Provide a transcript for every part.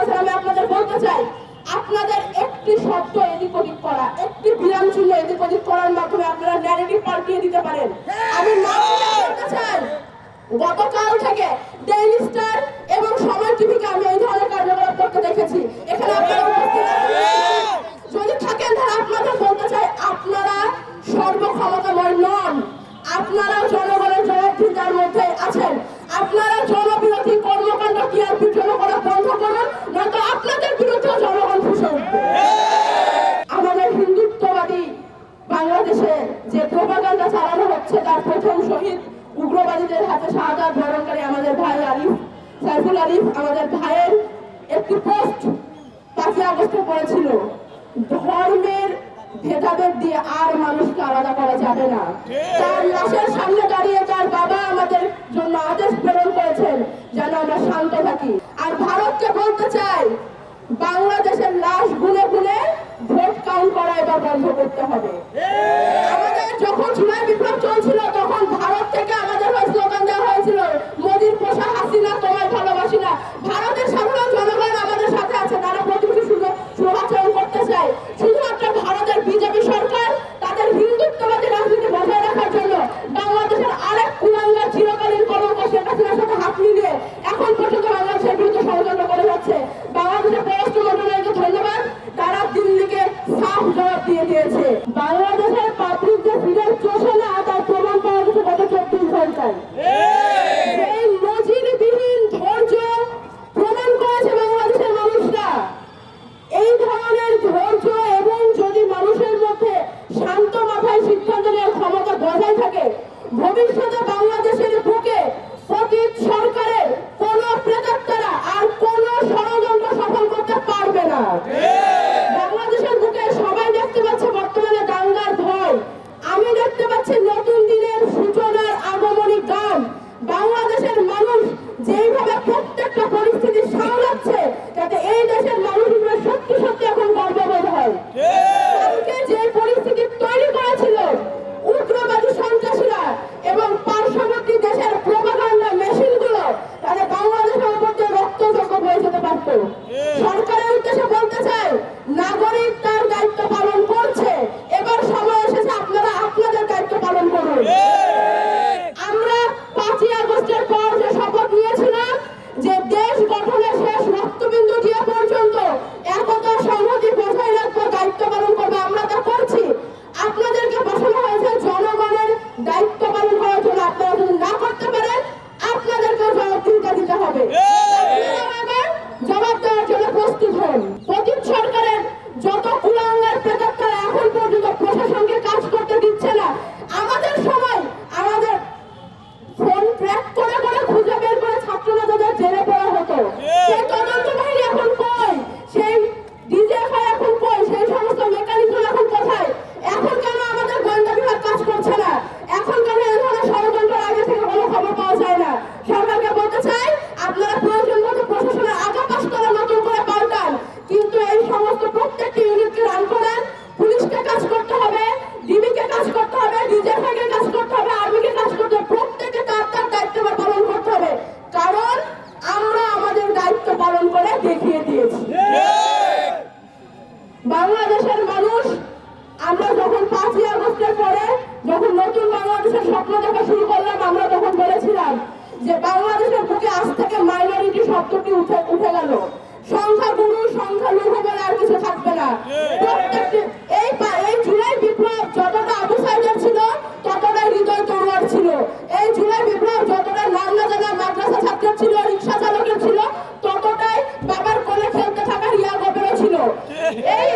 আছেন আমি আপনাদের বলতে চাই, আপনাদের একটি শব্দ এদিক ওদিক করা, একটি বিরাম চিহ্ন এদিক ওদিক করার মাধ্যমে আপনারা ন্যারেটিভ পাল্টিয়ে দিতে পারেন। আমি করতে চাই, গতকাল থেকে ডেইলি স্টার এবং সময় টিভিকে আমি এই ধরনের কার্যকলাপ করতে দেখেছি। এখানে আপনারা উপস্থিত আছেন। যদি থাকেন তাহলে আপনাদের বলতে চাই আপনারা সর্বক্ষমতাময় নন আপনারা জনগণের জবাবদিহিতার মধ্যে আছেন আপনারা জনবিরোধী কর্মকাণ্ড টিআরপির জন্য করা বন্ধ করুন নয়তো আপনাদের বিরুদ্ধে জনগণ ফুসে উঠবে আমাদের হিন্দুত্ববাদী বাংলাদেশে যে প্রোপাগান্ডা চালানো হচ্ছে তার প্রথম শহীদ উগ্রবাদীদের হাতে শাহাদাত বরণকারী আমাদের ভাই আরিফ, সাইফুল আরিফ, আমাদের ভাইয়ের একটি পোস্ট পাঁচই আগস্টে পড়েছিল। ধর্মের ভেদাভেদ দিয়ে আর মানুষকে আলাদা করা যাবে না। তার লাশের সামনে দাঁড়িয়ে তার বাবা আমাদের জন্য আদেশ প্রেরণ করেছেন যেন আমরা শান্ত থাকি। আর ভারতকে বলতে চাই, বাংলাদেশের লাশ গুনে গুনে ভোট কাউন্ট করা এবার বন্ধ করতে হবে। আমাদের যখন জুলাই বিপ্লব চলছিল, তখন ভারতের সাধারণ জনগণ আমাদের সাথে আছে, তারা প্রতিবেশী সুযোগ শুভাচরণ করতে চায়। শুধুমাত্র ভারতের বিজেপি সরকার তাদের হিন্দুত্ববাদী রাজনীতি বজায় রাখার জন্য বাংলাদেশের আরেক কুলাঙ্গার চিরকালীন কলঙ্ক শেখ হাসিনার সাথে হাত মিলিয়ে এখন পর্যন্ত বাংলাদেশের বিরুদ্ধে ষড়যন্ত্র করে যাচ্ছে। বাংলাদেশের পররাষ্ট্র মন্ত্রণালয়কে ধন্যবাদ, তারা দিল্লিকে সাফ জবাব দিয়ে দিয়েছে। বাংলাদেশের পাবলিক যে ফিরে চষে না তার প্রমাণ পাওয়া গেছে গত চব্বিশ ঘন্টায় এই নজিরবিহীন ধৈর্য প্রমাণ করেছে বাংলাদেশের মানুষরা এই ধরনের ধৈর্য এবং যদি মানুষের মধ্যে শান্ত মাথায় সিদ্ধান্ত নেওয়ার ক্ষমতা বজায় থাকে ভবিষ্যতে বাংলাদেশের বুকে অতীত সরকারের কোন প্রেতাত্মারা আর কোন ষড়যন্ত্র সফল করতে পারবে না বাংলাদেশের বুকে সবাই দেখতে পাচ্ছে বর্তমানে দাঙ্গার ভয় আমি পাচ্ছি নতুন দিনের সূচনার আগমনী গান। বাংলাদেশের মানুষ যেইভাবে প্রত্যেকটা পরিস্থিতি সামলাচ্ছে যাতে এই দেশের মানুষ হিসেবে সত্যি সত্যি এখন গর্ববোধ হয় কালকে যে পরিস্থিতি তৈরি করেছিল উগ্রবাদী সন্ত্রাসীরা এবং পার্শ্ববর্তী দেশের প্রোপাগান্ডা মেশিনগুলো তাদের বাংলাদেশের উপর দিয়ে রক্তযোগ্য হয়ে যেতে পারত সরকারের উদ্দেশ্যে বলতে চাই নাগরিক তার দায়িত্ব পালন করছে এবার সময় এসেছে আপনারা আপনাদের দায়িত্ব পালন করুন আমরা পাঁচই আগস্টের পর যে শপথ নিয়েছিলাম যে দেশ গঠনের শেষ রক্তবিন্দু দিয়ে পর্যন্ত একতা সংহতি বজায় রাখব দায়িত্ব পালন করব আমরা তা করছি আপনাদেরকে বসানো হয়েছে জনগণের দায়িত্ব পালন করার জন্য আপনারা যদি না করতে পারেন আপনাদেরকে জবাবদিহিতা দিতে হবে আপনারা এবার জবাব দেওয়ার জন্য প্রস্তুত হন অতীত সরকারের যত কুলাঙ্গার প্রেতাত্মারা এখন পর্যন্ত প্রশাসনকে কাজ করতে দিচ্ছে না আমাদের সময় আমাদের ফোন ট্র্যাক করে করে খুঁজে বের করে ছাত্ররা যাদের জেলে পড়া হতো সেই তদন্ত বাহিনী এখন কই সেই ডিজিএফআই এখন কই সেই সমস্ত মেকানিজম এখন কোথায় এখন কেন আমাদের গোয়েন্দা বিভাগ কাজ করছে না এখন কেন এই ধরনের ষড়যন্ত্র আগে থেকে কোনো খবর পাওয়া যায় না সরকারকে বলতে চাই আপনারা প্রয়োজন মতো প্রশাসনের আগা পাশতলা নতুন করে পাল্টান কিন্তু এই সমস্ত প্রত্যেকটি ইউনিটকে রান করেন পুলিশকে কাজ করতে হবে ডিবিকে কাজ করতে হবে ডিজিএফআই কে কাজ করতে হবে আর্মিকে কাজ করতে হবে প্রত্যেকে তার তার দায়িত্ব পালন করতে হবে কারণ আমরা আমাদের দায়িত্ব পালন করে দেখিয়ে দিয়েছি বাংলাদেশের মানুষ, আমরা যখন পাঁচই আগস্টের পরে যখন নতুন বাংলাদেশের স্বপ্ন দেখা শুরু করলাম, আমরা তখন বলেছিলাম যে বাংলাদেশের বুকে আজ থেকে মাইনরিটি শব্দটি উঠে উঠে গেল। সংখ্যা গুরু সংখ্যা লঘু বলে আর কিছু থাকবে না। প্রত্যেকটি এই এই জুলাই বিপ্লব যতটা আবু সাইডার ছিল, ততটা হৃদয় তরোয়ার ছিল। এই জুলাই বিপ্লব যতটা নান্না জানা মাদ্রাসা ছাত্রের ছিল, রিক্সা চালকের ছিল, ততটাই বাবার কোলে খেলতে থাকা রিয়া গবেরও ছিল। এই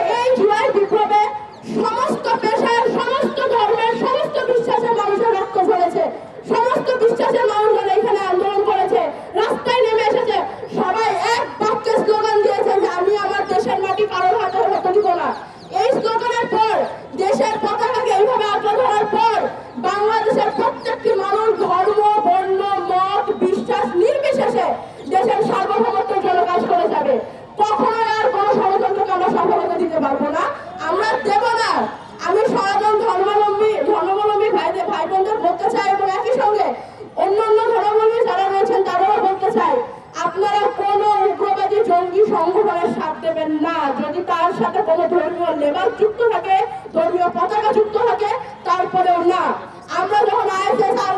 আপনারা কোনো উগ্রবাদী জঙ্গি সংগঠনের সাথ দেবেন না। যদি তার সাথে কোনো ধর্মীয় লেবার যুক্ত থাকে, ধর্মীয় পতাকা যুক্ত থাকে, তারপরেও না। আমরা যখন আইএসএস আর